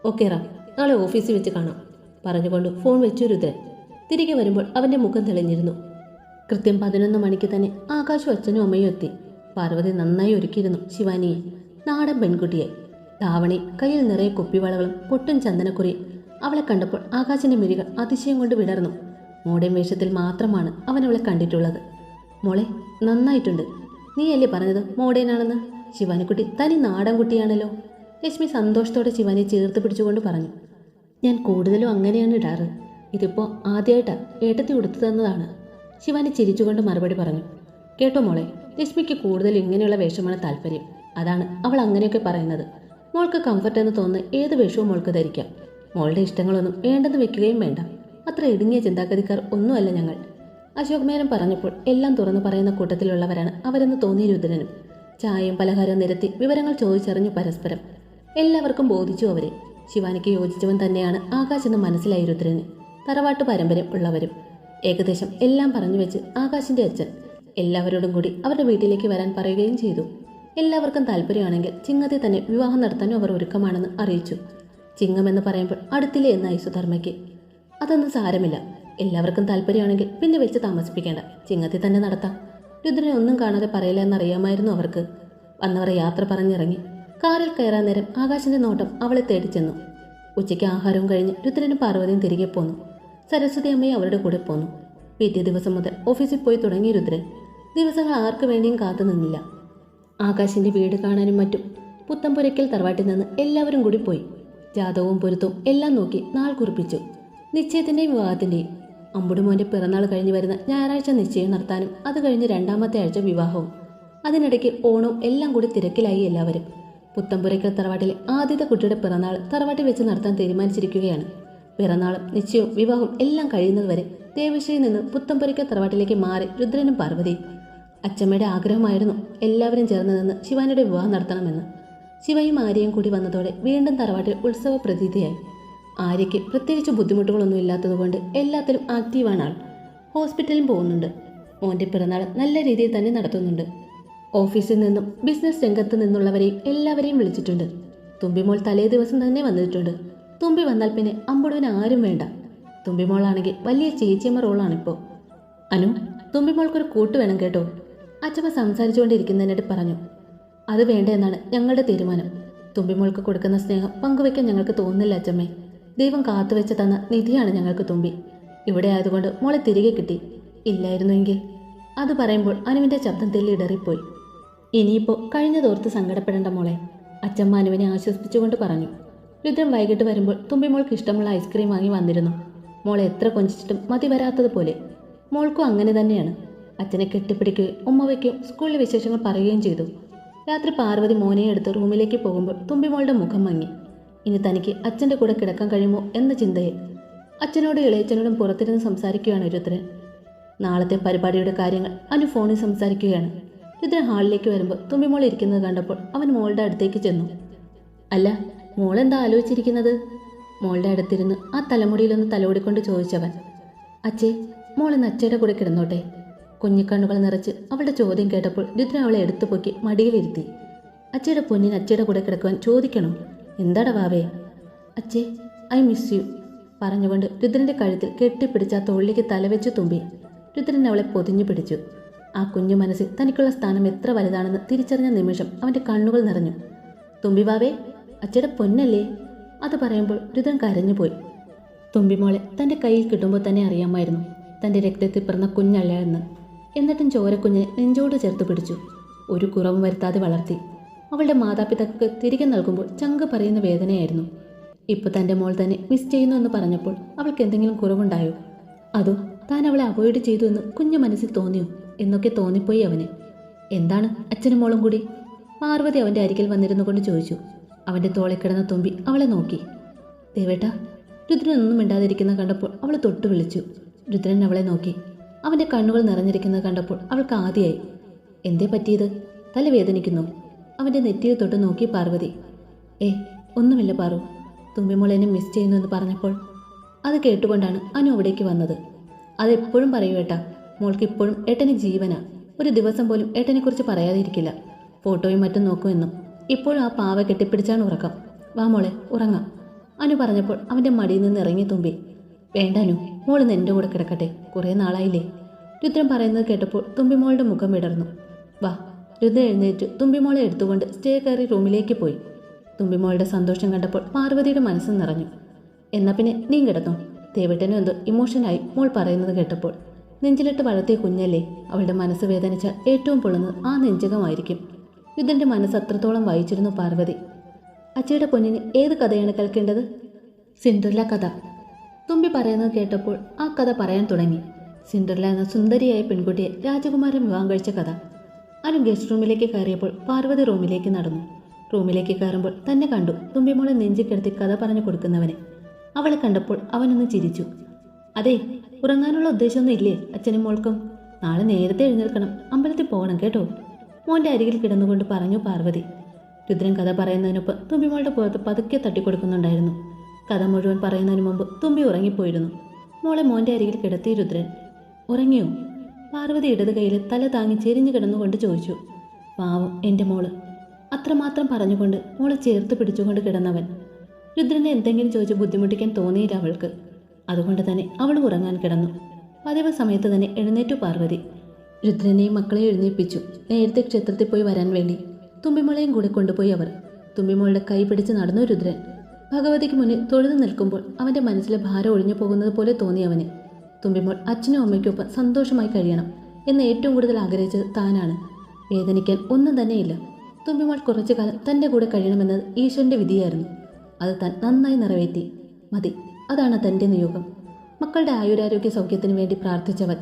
ഓക്കെ റാം. നാളെ ഓഫീസിൽ വെച്ച് കാണാം. പറഞ്ഞുകൊണ്ട് ഫോൺ വെച്ചു രുദ്രൻ. തിരികെ വരുമ്പോൾ അവന്റെ മുഖം തെളിഞ്ഞിരുന്നു. കൃത്യം പതിനൊന്ന് മണിക്ക് തന്നെ ആകാശും അച്ഛനും അമ്മയും എത്തി. പാർവതി നന്നായി ഒരുക്കിയിരുന്നു ശിവാനിയെ നാടൻ പെൺകുട്ടിയെ. താവണി കയ്യിൽ നിറയെ കുപ്പിവളകളും പൊട്ടും ചന്ദനക്കുറി അവളെ കണ്ടപ്പോൾ ആകാശിന്റെ മിഴികൾ അതിശയം കൊണ്ട് വിടർന്നു. മോഡേൺ വേഷത്തിൽ മാത്രമാണ് അവൻ അവളെ കണ്ടിട്ടുള്ളത്. മോളെ നന്നായിട്ടുണ്ട്. നീയല്ലേ പറഞ്ഞത് മോഡേനാണെന്ന് ശിവാനിക്കുട്ടി തനി നാടൻ കുട്ടിയാണല്ലോ. ലക്ഷ്മി സന്തോഷത്തോടെ ശിവാനിയെ ചേർത്ത് പിടിച്ചുകൊണ്ട് പറഞ്ഞു. ഞാൻ കൂടുതലും അങ്ങനെയാണ് ഇടാറ്. ഇതിപ്പോൾ ആദ്യമായിട്ടാ ഏട്ടത്തി ഉടുത്തു തന്നതാണ്. ശിവാനി ചിരിച്ചുകൊണ്ട് മറുപടി പറഞ്ഞു കേട്ടോ മോളെ രശ്മിക്ക് കൂടുതൽ ഇങ്ങനെയുള്ള വേഷമാണ് താല്പര്യം. അതാണ് അവൾ അങ്ങനെയൊക്കെ പറയുന്നത്. മോൾക്ക് കംഫർട്ട് എന്ന് തോന്നുന്ന ഏത് വേഷവും മോൾക്ക് ധരിക്കാം. മോളുടെ ഇഷ്ടങ്ങളൊന്നും വേണ്ടെന്ന് വെക്കുകയും വേണ്ട. അത്ര ഇടുങ്ങിയ ചിന്താഗതിക്കാർ ഒന്നുമല്ല ഞങ്ങൾ. അശോക് മേനൻ പറഞ്ഞപ്പോൾ എല്ലാം തുറന്നു പറയുന്ന കൂട്ടത്തിലുള്ളവരാണ് അവരെന്ന് തോന്നിയ രുദ്രനും. ചായയും പലഹാരവും നിരത്തി വിവരങ്ങൾ ചോദിച്ചറിഞ്ഞു പരസ്പരം. എല്ലാവർക്കും ബോധിച്ചു അവരെ. ശിവാനിക്ക് യോജിച്ചവൻ തന്നെയാണ് ആകാശ് എന്ന് മനസ്സിലായി രുദ്രന്. തറവാട്ട് പാരമ്പര്യം ഉള്ളവരും ഏകദേശം എല്ലാം പറഞ്ഞു വെച്ച് ആകാശിന്റെ അച്ഛൻ എല്ലാവരോടും കൂടി അവരുടെ വീട്ടിലേക്ക് വരാൻ പറയുകയും ചെയ്തു. എല്ലാവർക്കും താല്പര്യമാണെങ്കിൽ ചിങ്ങത്തെ തന്നെ വിവാഹം നടത്താനും അവർ ഒരുക്കമാണെന്ന് അറിയിച്ചു. ചിങ്ങമെന്ന് പറയുമ്പോൾ അടുത്തില്ലേ എന്നായി സുധർമ്മയ്ക്ക് അതൊന്നും സാരമില്ല. എല്ലാവർക്കും താല്പര്യമാണെങ്കിൽ പിന്നെ വെച്ച് താമസിപ്പിക്കേണ്ട. ചിങ്ങത്തിൽ തന്നെ നടത്താം. രുദ്രനെ ഒന്നും കാണാതെ പറയില്ല എന്നറിയാമായിരുന്നു അവർക്ക്. വന്നവർ യാത്ര പറഞ്ഞിറങ്ങി. കാറിൽ കയറാൻ നേരം ആകാശിന്റെ നോട്ടം അവളെ തേടി ചെന്നു ഉച്ചയ്ക്ക് ആഹാരവും കഴിഞ്ഞ് രുദ്രനും പാർവതിയും തിരികെ പോന്നു. സരസ്വതി അമ്മയെ അവരുടെ കൂടെ പോന്നു. പിറ്റേ ദിവസം മുതൽ ഓഫീസിൽ പോയി തുടങ്ങിയ രുദ്രൻ ദിവസങ്ങൾ ആർക്കു വേണ്ടിയും കാത്തു നിന്നില്ല. ആകാശിന്റെ വീട് കാണാനും മറ്റും പുത്തമ്പുരയ്ക്കൽ തറവാട്ടിൽ നിന്ന് എല്ലാവരും കൂടി പോയി. ജാതവും പൊരുത്തവും എല്ലാം നോക്കി നാൾ കുറിപ്പിച്ചു. നിശ്ചയത്തിന്റെയും വിവാഹത്തിന്റെയും. അമ്പുടുമോന്റെ പിറന്നാൾ കഴിഞ്ഞ് വരുന്ന ഞായറാഴ്ച നിശ്ചയം നടത്താനും അത് കഴിഞ്ഞ് രണ്ടാമത്തെ ആഴ്ച വിവാഹവും. അതിനിടയ്ക്ക് ഓണവും എല്ലാം കൂടി തിരക്കിലായി എല്ലാവരും. പുത്തമ്പുരയ്ക്കൽ തറവാട്ടിലെ ആദ്യത്തെ കുട്ടിയുടെ പിറന്നാൾ തറവാട്ടിൽ വെച്ച് നടത്താൻ തീരുമാനിച്ചിരിക്കുകയാണ്. പിറന്നാളും നിശ്ചയവും വിവാഹവും എല്ലാം കഴിയുന്നതുവരെ ദേവശ്രീയിൽ നിന്ന് പുത്തമ്പുരയ്ക്ക തറവാട്ടിലേക്ക് മാറി രുദ്രനും പാർവതിയും. അച്ചമ്മയുടെ ആഗ്രഹമായിരുന്നു എല്ലാവരും ചേർന്ന് നിന്ന് ശിവാനിയുടെ വിവാഹം നടത്തണമെന്ന്. ശിവയും ആര്യയും കൂടി വന്നതോടെ വീണ്ടും തറവാട്ടിൽ ഉത്സവ പ്രതീതിയായി. ആര്യയ്ക്ക് പ്രത്യേകിച്ച് ബുദ്ധിമുട്ടുകളൊന്നും ഇല്ലാത്തതുകൊണ്ട് എല്ലാത്തിലും ആക്റ്റീവാണ് ആൾ. ഹോസ്പിറ്റലിൽ പോകുന്നുണ്ട്. മോന്റെ പിറന്നാൾ നല്ല രീതിയിൽ തന്നെ നടത്തുന്നുണ്ട്. ഓഫീസിൽ നിന്നും ബിസിനസ് രംഗത്ത് നിന്നുള്ളവരെയും എല്ലാവരെയും വിളിച്ചിട്ടുണ്ട്. തുമ്പിമോൾ തലേ ദിവസം തന്നെ വന്നിട്ടുണ്ട്. തുമ്പി വന്നാൽ പിന്നെ അമ്പുടുവിന് ആരും വേണ്ട. തുമ്പിമോളാണെങ്കിൽ വലിയ ചേച്ചിയമ്മ റോളാണിപ്പോൾ അനു തുമ്പിമോൾക്കൊരു കൂട്ട് വേണം കേട്ടോ. അച്ഛമ്മ സംസാരിച്ചുകൊണ്ടിരിക്കുന്നതിനായിട്ട് പറഞ്ഞു അത് വേണ്ട എന്നാണ് ഞങ്ങളുടെ തീരുമാനം. തുമ്പിമോൾക്ക് കൊടുക്കുന്ന സ്നേഹം പങ്കുവെക്കാൻ ഞങ്ങൾക്ക് തോന്നുന്നില്ല അച്ഛമ്മേ ദൈവം കാത്തുവെച്ച് തന്ന നിധിയാണ് ഞങ്ങൾക്ക് തുമ്പി. ഇവിടെ ആയതുകൊണ്ട് മോളെ തിരികെ കിട്ടി. ഇല്ലായിരുന്നുവെങ്കിൽ അത് പറയുമ്പോൾ അനുവിന്റെ ശബ്ദം തെല്ലി ഇടറിപ്പോയി ഇനിയിപ്പോൾ കഴിഞ്ഞതോർത്ത് സങ്കടപ്പെടേണ്ട മോളെ അച്ഛമ്മ അനുവിനെ ആശ്വസിപ്പിച്ചുകൊണ്ട് പറഞ്ഞു. രുദ്രൻ വൈകിട്ട് വരുമ്പോൾ തുമ്പിമോൾക്ക് ഇഷ്ടമുള്ള ഐസ്ക്രീം വാങ്ങി വന്നിരുന്നു. മോൾ എത്ര കൊഞ്ചിച്ചിട്ടും മതി വരാത്തതുപോലെ മോൾക്കും അങ്ങനെ തന്നെയാണ്. അച്ഛനെ കെട്ടിപ്പിടിക്കുകയും ഉമ്മ വയ്ക്കുകയും സ്കൂളിലെ വിശേഷങ്ങൾ പറയുകയും ചെയ്തു. രാത്രി പാർവതി മോനെ എടുത്ത് റൂമിലേക്ക് പോകുമ്പോൾ തുമ്പിമോളുടെ മുഖം മങ്ങി. ഇനി തനിക്ക് അച്ഛന്റെ കൂടെ കിടക്കാൻ കഴിയുമോ എന്ന ചിന്തയിൽ. അച്ഛനോടും ഇളയച്ചനോടും പുറത്തിരുന്ന് സംസാരിക്കുകയാണ് രുദ്രൻ. നാളത്തെ പരിപാടിയുടെ കാര്യങ്ങൾ അനു ഫോണിൽ സംസാരിക്കുകയാണ്. രുദ്രൻ ഹാളിലേക്ക് വരുമ്പോൾ തുമ്പിമോൾ ഇരിക്കുന്നത് കണ്ടപ്പോൾ അവൻ മോളുടെ അടുത്തേക്ക് ചെന്നു. അല്ല മോളെന്താ ആലോചിച്ചിരിക്കുന്നത്? മോളുടെ അടുത്തിരുന്ന് ആ തലമുടിയിലൊന്ന് തലോടിക്കൊണ്ട് ചോദിച്ചവൻ അച്ഛേ മോളിന്ന് അച്ഛയുടെ കൂടെ കിടന്നോട്ടെ. കുഞ്ഞിക്കണ്ണുകൾ നിറച്ച് അവളുടെ ചോദ്യം കേട്ടപ്പോൾ രുദ്രൻ അവളെ എടുത്തു പൊക്കി മടിയിലിരുത്തി. അച്ഛയുടെ പൊന്നിന് അച്ഛയുടെ കൂടെ കിടക്കുവാൻ ചോദിക്കണോ. എന്താടാ വാവേ? അച്ഛേ ഐ മിസ് യു പറഞ്ഞുകൊണ്ട് രുദ്രന്റെ കഴുത്തിൽ കെട്ടിപ്പിടിച്ച ആ തോളിലേക്ക് തലവെച്ച് തുമ്പി. രുദ്രൻ അവളെ പൊതിഞ്ഞു പിടിച്ചു. ആ കുഞ്ഞു മനസ്സിൽ തനിക്കുള്ള സ്ഥാനം എത്ര വലുതാണെന്ന് തിരിച്ചറിഞ്ഞ നിമിഷം അവന്റെ കണ്ണുകൾ നിറഞ്ഞു. തുമ്പിവാവേ അച്ഛയുടെ പൊന്നല്ലേ? അത് പറയുമ്പോൾ രുദ്രൻ കരഞ്ഞുപോയി തുമ്പിമോളെ തന്റെ കയ്യിൽ കിട്ടുമ്പോൾ തന്നെ അറിയാമായിരുന്നു. തന്റെ രക്തത്തിൽ പിറന്ന കുഞ്ഞല്ല എന്ന്. എന്നിട്ടും ചോരക്കുഞ്ഞിനെ നെഞ്ചോട് ചേർത്ത് പിടിച്ചു. ഒരു കുറവും വരുത്താതെ വളർത്തി. അവളുടെ മാതാപിതാക്കൾക്ക് തിരികെ നൽകുമ്പോൾ ചങ്ക് പറയുന്ന വേദനയായിരുന്നു. ഇപ്പോൾ തന്റെ മോൾ തന്നെ മിസ് ചെയ്യുന്നു എന്ന് പറഞ്ഞപ്പോൾ അവൾക്ക് എന്തെങ്കിലും കുറവുണ്ടായോ? അതോ താൻ അവളെ അവോയ്ഡ് ചെയ്തു എന്ന് കുഞ്ഞു മനസ്സിൽ തോന്നിയോ? എന്നൊക്കെ തോന്നിപ്പോയി അവന്. എന്താണ് അച്ഛനും മോളും കൂടി? പാർവതി അവന്റെ അരികിൽ വന്നിരുന്നു കൊണ്ട് ചോദിച്ചു. അവന്റെ തോളിൽ കിടന്ന തുമ്പി അവളെ നോക്കി. ദേവേട്ട രുദ്രനൊന്നും മിണ്ടാതിരിക്കുന്ന കണ്ടപ്പോൾ അവൾ തൊട്ടു വിളിച്ചു. രുദ്രൻ അവളെ നോക്കി. അവന്റെ കണ്ണുകൾ നിറഞ്ഞിരിക്കുന്നത് കണ്ടപ്പോൾ അവൾക്ക് ആദ്യമായി എന്തേ പറ്റിയത്? തലവേദനിക്കുന്നു അവന്റെ നെറ്റിയിൽ തൊട്ട് നോക്കി പാർവതി. ഏ ഒന്നുമില്ല പാറു. തുമ്പിമോൾ എന്നെ മിസ് ചെയ്യുന്നു എന്ന് പറഞ്ഞപ്പോൾ അത് കേട്ടുകൊണ്ടാണ് അനു അവിടേക്ക് വന്നത്. അതെപ്പോഴും പറയൂ ഏട്ടാ മോൾക്ക് ഇപ്പോഴും ഏട്ടന് ജീവന. ഒരു ദിവസം പോലും ഏട്ടനെക്കുറിച്ച് പറയാതിരിക്കില്ല. ഫോട്ടോയും മറ്റും നോക്കുമെന്നും ഇപ്പോഴും ആ പാവ കെട്ടിപ്പിടിച്ചാണ് ഉറക്കം. വാ മോളെ ഉറങ്ങാം. അനു പറഞ്ഞപ്പോൾ അവന്റെ മടിയിൽ നിന്ന് ഇറങ്ങി തുമ്പി. വേണ്ട അനു എന്റെ കൂടെ കിടക്കട്ടെ. കുറേ നാളായില്ലേ. രുദ്രൻ പറയുന്നത് കേട്ടപ്പോൾ തുമ്പിമോളുടെ മുഖം വിടർന്നു. വാ രുദ്രൻ എഴുന്നേറ്റ് തുമ്പിമോളെ എടുത്തുകൊണ്ട് സ്റ്റേ കയറി റൂമിലേക്ക് പോയി. തുമ്പിമോളുടെ സന്തോഷം കണ്ടപ്പോൾ പാർവതിയുടെ മനസ്സ് നിറഞ്ഞു. എന്നാ പിന്നെ നീ കിടന്നു? ദേവട്ടനും എന്തോ ഇമോഷനായി മോൾ പറയുന്നത് കേട്ടപ്പോൾ. നെഞ്ചിലിട്ട് വളർത്തിയ കുഞ്ഞല്ലേ അവളുടെ മനസ്സ് വേദനിച്ചാൽ ഏറ്റവും പൊള്ളുന്നത് ആ നെഞ്ചകമായിരിക്കും. യുദ്ധന്റെ മനസ്സ് അത്രത്തോളം വായിച്ചിരുന്നു പാർവതി. അച്ചയുടെ പൊന്നിന് ഏത് കഥയാണ് കേൾക്കേണ്ടത്? സിൻഡ്രല്ല കഥ. തുമ്പി പറയുന്നത് കേട്ടപ്പോൾ ആ കഥ പറയാൻ തുടങ്ങി. സിൻഡ്രല്ല എന്ന സുന്ദരിയായ പെൺകുട്ടിയെ രാജകുമാരൻ വിവാഹം കഴിച്ച കഥ. അനു ഗസ്റ്റ് റൂമിലേക്ക് കയറിയപ്പോൾ പാർവതി റൂമിലേക്ക് നടന്നു. റൂമിലേക്ക് കയറുമ്പോൾ തന്നെ കണ്ടു തുമ്പിമോളെ നെഞ്ചി കിടത്തി കഥ പറഞ്ഞു കൊടുക്കുന്നവനെ. അവളെ കണ്ടപ്പോൾ അവനൊന്ന് ചിരിച്ചു. അതെ ഉറങ്ങാനുള്ള ഉദ്ദേശമൊന്നും ഇല്ലേ അച്ഛനും മോൾക്കും? നാളെ നേരത്തെ എഴുന്നേൽക്കണം. അമ്പലത്തിൽ പോകണം കേട്ടോ. മോന്റെ അരികിൽ കിടന്നുകൊണ്ട് പറഞ്ഞു പാർവതി. രുദ്രൻ കഥ പറയുന്നതിനൊപ്പം തുമ്പിമോളുടെ പുറത്ത് പതുക്കെ തട്ടിക്കൊടുക്കുന്നുണ്ടായിരുന്നു. കഥ മുഴുവൻ പറയുന്നതിന് മുമ്പ് തുമ്പി ഉറങ്ങിപ്പോയിരുന്നു. മോളെ മോന്റെ അരികിൽ കിടത്തി രുദ്രൻ. ഉറങ്ങിയോ? പാർവതി ഇടത് കയ്യിൽ തല താങ്ങി ചെരിഞ്ഞു കിടന്നുകൊണ്ട് ചോദിച്ചു. പാവം എന്റെ മോൾ. അത്രമാത്രം പറഞ്ഞുകൊണ്ട് മോളെ ചേർത്ത് പിടിച്ചുകൊണ്ട് കിടന്നവൻ. രുദ്രനെ എന്തെങ്കിലും ചോദിച്ച് ബുദ്ധിമുട്ടിക്കാൻ തോന്നിയില്ല അവൾക്ക്. അതുകൊണ്ട് തന്നെ അവൾ ഉറങ്ങാൻ കിടന്നു. പതിവ് സമയത്ത് തന്നെ എഴുന്നേറ്റു പാർവതി. രുദ്രനെയും മക്കളെ എഴുന്നേൽപ്പിച്ചു നേരത്തെ ക്ഷേത്രത്തിൽ പോയി വരാൻ വേണ്ടി. തുമ്പിമോളെയും കൂടെ കൊണ്ടുപോയി അവർ. തുമ്പിമോളുടെ കൈ പിടിച്ച് നടന്നു രുദ്രൻ. ഭഗവതിക്ക് മുന്നിൽ തൊഴുതു നിൽക്കുമ്പോൾ അവന്റെ മനസ്സിലെ ഭാരം ഒഴിഞ്ഞു പോകുന്നത് പോലെ തോന്നി അവന്. തുമ്പിമോൾ അച്ഛനും അമ്മയ്ക്കൊപ്പം സന്തോഷമായി കഴിയണം എന്ന് ഏറ്റവും കൂടുതൽ ആഗ്രഹിച്ചത് താനാണ്. വേദനിക്കാൻ ഒന്നും തന്നെയില്ല. തുമ്പിമോൾ കുറച്ചു കാലം തന്റെ കൂടെ കഴിയണമെന്നത് ഈശ്വരന്റെ വിധിയായിരുന്നു. അത് താൻ നന്നായി നിറവേറ്റി. മതി അതാണ് തന്റെ നിയോഗം. മക്കളുടെ ആയുരാരോഗ്യ സൗഖ്യത്തിന് വേണ്ടി പ്രാർത്ഥിച്ചവൻ.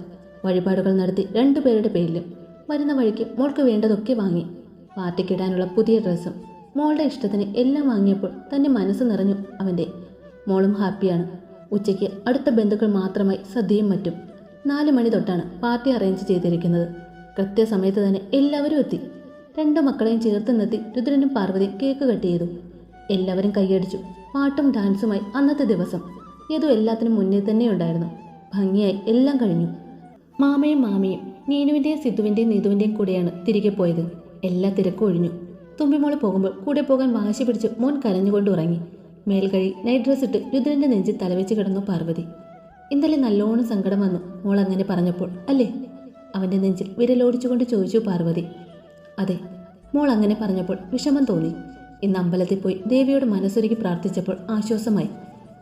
വഴിപാടുകൾ നടത്തി രണ്ടുപേരുടെ പേരിലും വരുന്ന വഴിക്ക് മോൾക്ക് വേണ്ടതൊക്കെ വാങ്ങി. പാർട്ടിക്കിടാനുള്ള പുതിയ ഡ്രസ്സും മോളുടെ ഇഷ്ടത്തിന് എല്ലാം വാങ്ങിയപ്പോൾ തന്റെ മനസ്സ് നിറഞ്ഞു അവന്റെ മോളും ഹാപ്പിയാണ്. ഉച്ചയ്ക്ക് അടുത്ത ബന്ധുക്കൾ മാത്രമായി സദ്യയും മറ്റും. നാല് മണി തൊട്ടാണ് പാർട്ടി അറേഞ്ച് ചെയ്തിരിക്കുന്നത്. കൃത്യസമയത്ത് തന്നെ എല്ലാവരും എത്തി. രണ്ടു മക്കളെയും ചേർത്ത് നിർത്തി രുദ്രനും പാർവതിയും കേക്ക് കട്ട് ചെയ്തു. എല്ലാവരും കൈയടിച്ചു. പാട്ടും ഡാൻസുമായി അന്നത്തെ ദിവസം. ഏതോ എല്ലാത്തിനും മുന്നേ തന്നെ ഉണ്ടായിരുന്നു. ഭംഗിയായി എല്ലാം കഴിഞ്ഞു. മാമയും മാമിയും നീനുവിന്റെയും സിദ്ധുവിന്റെയും നീതുവിന്റെയും കൂടെയാണ് തിരികെ പോയത്. എല്ലാ തിരക്കും ഒഴിഞ്ഞു. തുമ്പിമോൾ പോകുമ്പോൾ കൂടെ പോകാൻ വാശി പിടിച്ച് മോൻ കരഞ്ഞുകൊണ്ട് ഉറങ്ങി. മേൽകഴി നൈറ്റ് ഡ്രസ് ഇട്ട് രുദ്രന്റെ നെഞ്ചിൽ തലവെച്ച് കിടന്നു പാർവതി. ഇന്നലെ നല്ലോണം സങ്കടം വന്നു മോൾ അങ്ങനെ പറഞ്ഞപ്പോൾ അല്ലേ? അവന്റെ നെഞ്ചിൽ വിരലോടിച്ചുകൊണ്ട് ചോദിച്ചു പാർവതി. അതെ മോൾ അങ്ങനെ പറഞ്ഞപ്പോൾ വിഷമം തോന്നി. ഇന്ന് അമ്പലത്തിൽ പോയി ദേവിയോട് മനസ്സൊരുക്കി പ്രാർത്ഥിച്ചപ്പോൾ ആശ്വാസമായി.